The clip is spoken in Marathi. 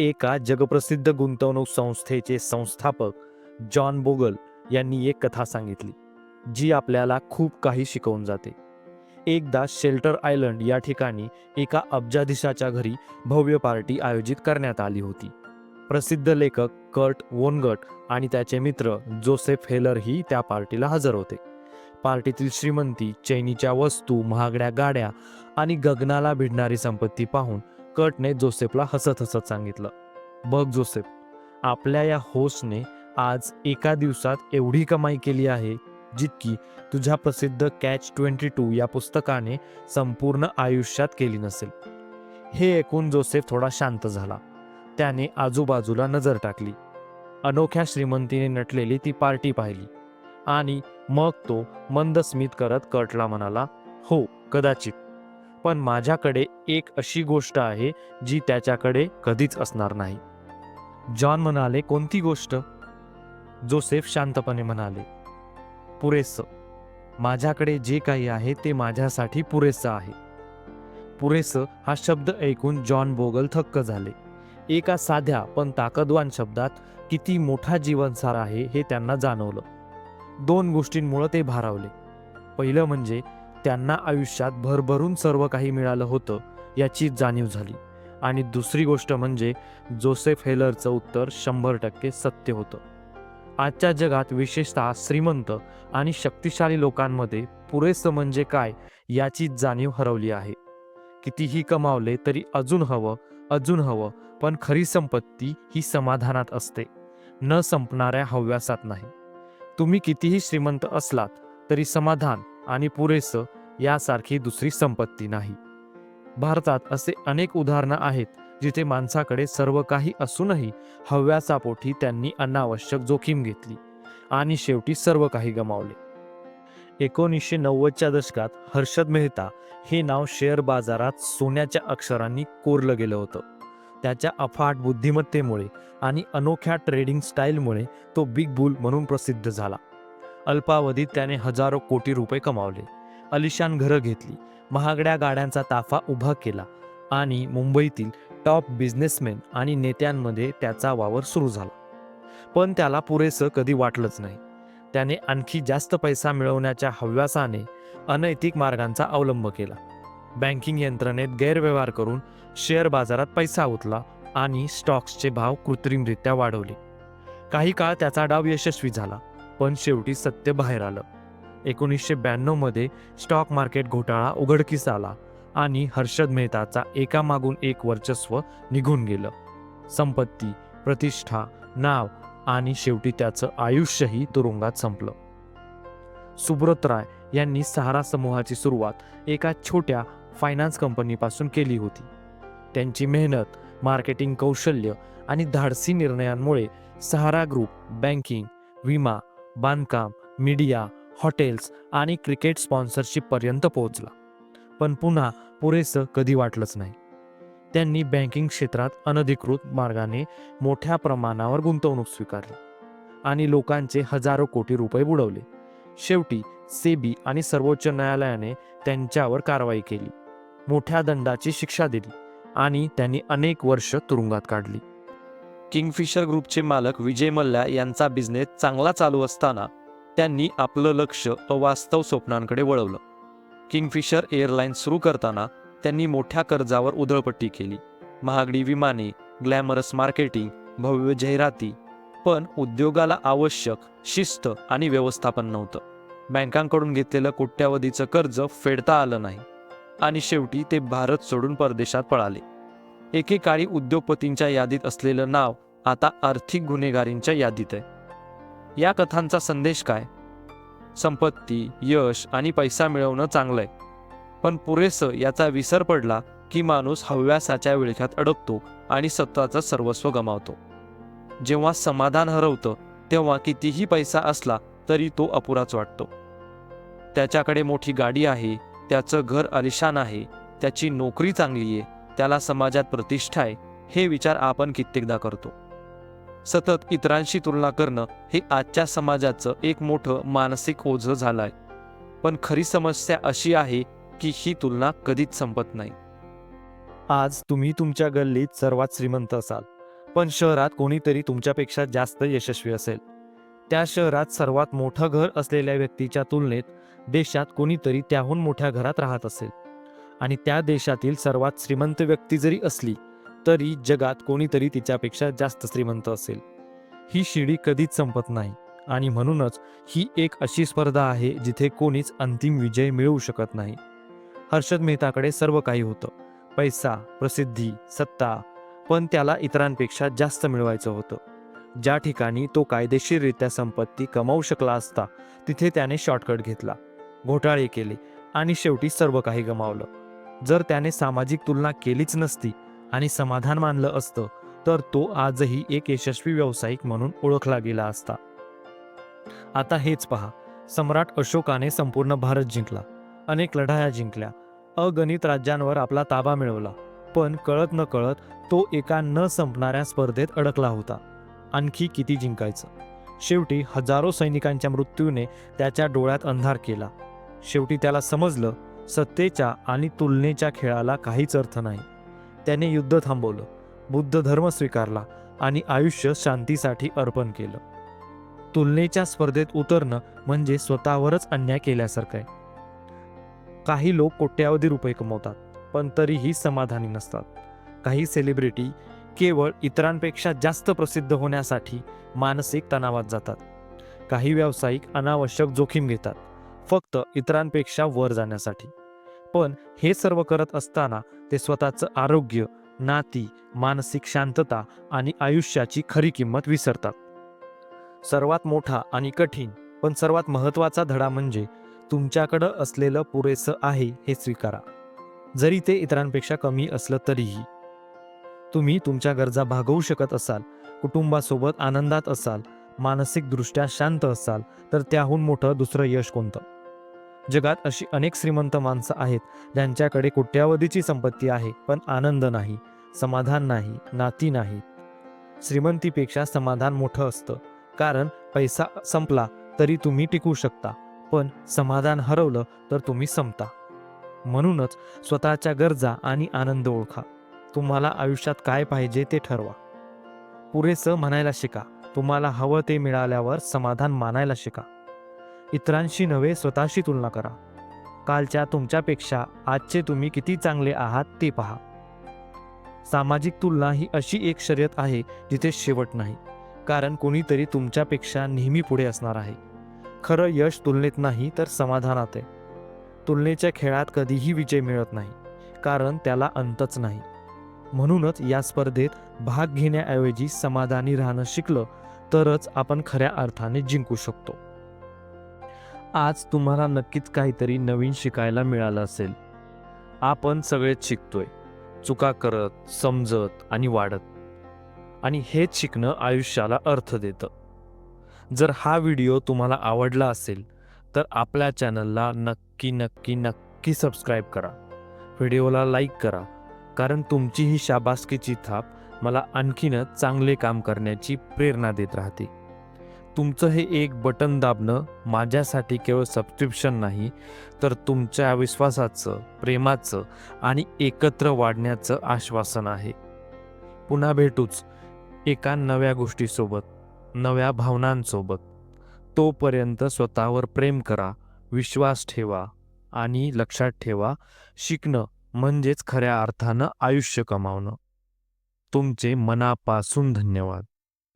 एका जगप्रसिद्ध गुंतवणूक संस्थेचे संस्थापक जॉन बोगल यांनी एक कथा सांगितली जी आपल्याला खूप काही शिकवून जाते. एकदा शेल्टर आयलंड या ठिकाणी एका अब्जाधीशाच्या घरी भव्य पार्टी आयोजित करण्यात आली होती. प्रसिद्ध लेखक कर्ट वोनगट आणि त्याचे मित्र जोसेफ हेलर ही त्या पार्टीला हजर होते. पार्टीतील श्रीमंती चैनीच्या वस्तू महागड्या गाड्या आणि गगनाला भिडणारी संपत्ती पाहून कटने जोसेफला हसत हसत सांगितलं बघ जोसेफ आपल्या या होस्टने आज एका दिवसात एवढी कमाई केली आहे जितकी तुझ्या प्रसिद्ध कॅच ट्वेंटी टू या पुस्तकाने संपूर्ण आयुष्यात केली नसेल. हे ऐकून जोसेफ थोडा शांत झाला. त्याने आजूबाजूला नजर टाकली. अनोख्या श्रीमंतीने नटलेली ती पार्टी पाहिली आणि मग तो मंद स्मित करत कर्टला म्हणाला हो कदाचित. पण माझ्याकडे एक अशी गोष्ट आहे जी त्याच्याकडे कधीच असणार नाही. जॉन म्हणाले कोणती गोष्ट? जोसेफ शांतपणे म्हणाले पुरेसं. माझ्याकडे जे काही आहे ते माझ्यासाठी पुरेसं आहे. पुरेसं हा शब्द ऐकून जॉन बोगल थक्क झाले. एका साध्या पण ताकदवान शब्दात किती मोठा जीवनसार आहे हे त्यांना जाणवलं. दोन गोष्टींमुळं ते भारावले. पहिलं म्हणजे त्यांना आयुष्यात भरभरून सर्व काही मिळालं होतं याची जाणीव झाली. आणि दुसरी गोष्ट म्हणजे जोसेफ हेलरचं उत्तर शंभर टक्के सत्य होतं. आजच्या जगात विशेषतः श्रीमंत आणि शक्तिशाली लोकांमध्ये पुरेसं म्हणजे काय याची जाणीव हरवली आहे. कितीही कमावले तरी अजून हवं अजून हवं पण खरी संपत्ती ही समाधानात असते न संपणाऱ्या हव्यासात नाही. तुम्ही कितीही श्रीमंत असलात तरी समाधान आणि पुरेसं यासारखी दुसरी संपत्ती नाही. भारतात असे अनेक उदाहरणं आहेत जिथे माणसाकडे सर्व काही असूनही हव्यासापोटी त्यांनी अनावश्यक जोखीम घेतली आणि शेवटी सर्व काही गमावले. एकोणीसशे नव्वदच्या दशकात हर्षद मेहता हे नाव शेअर बाजारात सोन्याच्या अक्षरांनी कोरलं गेलं होतं. त्याच्या अफाट बुद्धिमत्तेमुळे आणि अनोख्या ट्रेडिंग स्टाईलमुळे तो बिग बुल म्हणून प्रसिद्ध झाला. अल्पावधीत त्याने हजारो कोटी रुपये कमावले. अलिशान घरं घेतली. महागड्या गाड्यांचा ताफा उभा केला आणि मुंबईतील टॉप बिझनेसमॅन आणि नेत्यांमध्ये त्याचा वावर सुरू झाला. पण त्याला पुरेसं कधी वाटलंच नाही. त्याने आणखी जास्त पैसा मिळवण्याच्या हव्यासाने अनैतिक मार्गांचा अवलंब केला. बँकिंग यंत्रणेत गैरव्यवहार करून शेअर बाजारात पैसा उतला आणि स्टॉक्सचे भाव कृत्रिमरित्या वाढवले. काही काळ त्याचा डाव यशस्वी झाला. पण शेवटी सत्य बाहेर आलं. एकोणीसशे ब्याण्णवमध्ये स्टॉक मार्केट घोटाळा उघडकीस आला आणि हर्षद मेहताचा एकामागून एक वर्चस्व निघून गेलं. संपत्ती प्रतिष्ठा नाव आणि शेवटी त्याचं आयुष्यही तुरुंगात संपलं. सुब्रत राय यांनी सहारा समूहाची सुरुवात एका छोट्या फायनान्स कंपनीपासून केली होती. त्यांची मेहनत मार्केटिंग कौशल्य आणि धाडसी निर्णयांमुळे सहारा ग्रुप बँकिंग विमा बांधकाम मीडिया हॉटेल्स आणि क्रिकेट स्पॉन्सरशिपपर्यंत पोहोचला. पण पुन्हा पुरेसं कधी वाटलंच नाही. त्यांनी बँकिंग क्षेत्रात अनधिकृत मार्गाने मोठ्या प्रमाणावर गुंतवणूक स्वीकारली आणि लोकांचे हजारो कोटी रुपये बुडवले. शेवटी सेबी आणि सर्वोच्च न्यायालयाने त्यांच्यावर कारवाई केली. मोठ्या दंडाची शिक्षा दिली आणि त्यांनी अनेक वर्ष तुरुंगात काढली. किंगफिशर ग्रुपचे मालक विजय मल्ल्या यांचा बिझनेस चांगला चालू असताना त्यांनी आपलं लक्ष अवास्तव स्वप्नांकडे वळवलं. किंगफिशर एअरलाईन्स सुरू करताना त्यांनी मोठ्या कर्जावर उधळपट्टी केली. महागडी विमाने ग्लॅमरस मार्केटिंग भव्य जाहिराती पण उद्योगाला आवश्यक शिस्त आणि व्यवस्थापन नव्हतं. बँकांकडून घेतलेलं कोट्यावधीचं कर्ज फेडता आलं नाही आणि शेवटी ते भारत सोडून परदेशात पळाले. एकेकाळी उद्योगपतींच्या यादीत असलेलं नाव आता आर्थिक गुन्हेगारींच्या यादीत आहे. या कथांचा संदेश काय? संपत्ती यश आणि पैसा मिळवणं चांगलंय. पण पुरेसं याचा विसर पडला की माणूस हव्यासाच्या विळख्यात अडकतो आणि स्वतःचं सर्वस्व गमावतो. जेव्हा समाधान हरवतं तेव्हा कितीही पैसा असला तरी तो अपुराच वाटतो. त्याच्याकडे मोठी गाडी आहे त्याचं घर अलिशान आहे त्याची नोकरी चांगली आहे त्याला समाजात प्रतिष्ठा आहे हे विचार आपण कित्येकदा करतो. सतत इतरांशी तुलना करणं हे आजच्या समाजाचं एक मोठं मानसिक ओझं आहे पण खरी समस्या अशी आहे की ही तुलना कधीच संपत नाही. आज तुम्ही तुमच्या गल्लीत सर्वात श्रीमंत असाल पण शहरात कोणीतरी तुमच्यापेक्षा जास्त यशस्वी असेल. त्या शहरात सर्वात मोठं घर असलेल्या व्यक्तीच्या तुलनेत देशात कोणीतरी त्याहून मोठ्या घरात राहत असेल. आणि त्या देशातील सर्वात श्रीमंत व्यक्ती जरी असली तरी जगात कोणीतरी तिच्यापेक्षा जास्त श्रीमंत असेल. ही शिडी कधीच संपत नाही आणि म्हणूनच ही एक अशी स्पर्धा आहे जिथे कोणीच अंतिम विजय मिळवू शकत नाही. हर्षद मेहताकडे सर्व काही होतं. पैसा प्रसिद्धी सत्ता पण त्याला इतरांपेक्षा जास्त मिळवायचं होतं. ज्या ठिकाणी तो कायदेशीररित्या संपत्ती कमावू शकला असता तिथे त्याने शॉर्टकट घेतला घोटाळे केले आणि शेवटी सर्व काही गमावलं. जर त्याने सामाजिक तुलना केलीच नसती आणि समाधान मानलं असतं तर तो आजही एक यशस्वी व्यावसायिक म्हणून ओळखला गेला असता. आता हेच पहा. सम्राट अशोकाने संपूर्ण भारत जिंकला. अनेक लढाया जिंकल्या. अगणित राज्यांवर आपला ताबा मिळवला. पण कळत न कळत तो एका न संपणाऱ्या स्पर्धेत अडकला होता. आणखी किती जिंकायचं? शेवटी हजारो सैनिकांच्या मृत्यूने त्याच्या डोळ्यात अंधार केला. शेवटी त्याला समजलं सत्तेच्या आणि तुलनेच्या खेळाला काहीच अर्थ नाही. त्याने युद्ध थांबवलं बुद्ध धर्म स्वीकारला आणि आयुष्य शांतीसाठी अर्पण केलं. तुलनेच्या स्पर्धेत उतरणं म्हणजे स्वतःवरच अन्याय केल्यासारखं आहे. काही लोक कोट्यावधी रुपये कमवतात पण तरीही समाधानी नसतात. काही सेलिब्रिटी केवळ इतरांपेक्षा जास्त प्रसिद्ध होण्यासाठी मानसिक तणावात जातात. काही व्यावसायिक अनावश्यक जोखीम घेतात. फक्त इतरांपेक्षा वर जाण्यासाठी. पण हे सर्व करत असताना ते स्वतःचं आरोग्य नाती मानसिक शांतता आणि आयुष्याची खरी किंमत विसरतात. सर्वात मोठा आणि कठीण पण सर्वात महत्त्वाचा धडा म्हणजे तुमच्याकडं असलेलं पुरेसं आहे हे स्वीकारा. जरी ते इतरांपेक्षा कमी असलं तरीही. तुम्ही तुमच्या गरजा भागवू शकत असाल कुटुंबासोबत आनंदात असाल मानसिकदृष्ट्या शांत असाल तर त्याहून मोठं दुसरं यश कोणतं? जगात अशी अनेक श्रीमंत माणसं आहेत ज्यांच्याकडे कोट्यावधीची संपत्ती आहे पण आनंद नाही समाधान नाही नाती नाही. श्रीमंतीपेक्षा समाधान मोठं असतं कारण पैसा संपला तरी तुम्ही टिकू शकता पण समाधान हरवलं तर तुम्ही संपता. म्हणूनच स्वतःच्या गरजा आणि आनंद ओळखा. तुम्हाला आयुष्यात काय पाहिजे ते ठरवा. पुरेसं म्हणायला शिका. तुम्हाला हवं ते मिळाल्यावर समाधान मानायला शिका. इतरांशी नव्हे स्वतःशी तुलना करा. कालच्या तुमच्यापेक्षा आजचे तुम्ही किती चांगले आहात ते पहा. सामाजिक तुलना ही अशी एक शर्यत आहे जिथे शेवट नाही कारण कोणीतरी तुमच्यापेक्षा नेहमी पुढे असणार आहे. खरं यश तुलनेत नाही तर समाधानात आहे. तुलनेच्या खेळात कधीही विजय मिळत नाही कारण त्याला अंतच नाही. म्हणूनच या स्पर्धेत भाग घेण्याऐवजी समाधानी राहणं शिकलं तरच आपण खऱ्या अर्थाने जिंकू शकतो. आज तुम्हाला नक्कीच काहीतरी नवीन शिकायला मिळालं असेल. आपण सगळेच शिकतोय. चुका करत समजत आणि वाढत. आणि हेच शिकणं आयुष्याला अर्थ देतं. जर हा व्हिडिओ तुम्हाला आवडला असेल तर आपल्या चॅनलला नक्की नक्की नक्की सबस्क्राईब करा. व्हिडिओला लाईक करा. कारण तुमची ही शाबासकीची थाप मला आणखीनच चांगले काम करण्याची प्रेरणा देत राहते. तुमचं हे एक बटन दाबणं माझ्यासाठी केवळ सबस्क्रिप्शन नाही तर तुमच्या विश्वासाचं प्रेमाचं आणि एकत्र वाढण्याचं आश्वासन आहे. पुन्हा भेटूच एका नव्या गोष्टीसोबत नव्या भावनांसोबत. तोपर्यंत स्वतःवर प्रेम करा विश्वास ठेवा आणि लक्षात ठेवा शिकणं म्हणजेच खऱ्या अर्थानं आयुष्य कमावणं. तुमचे मनापासून धन्यवाद.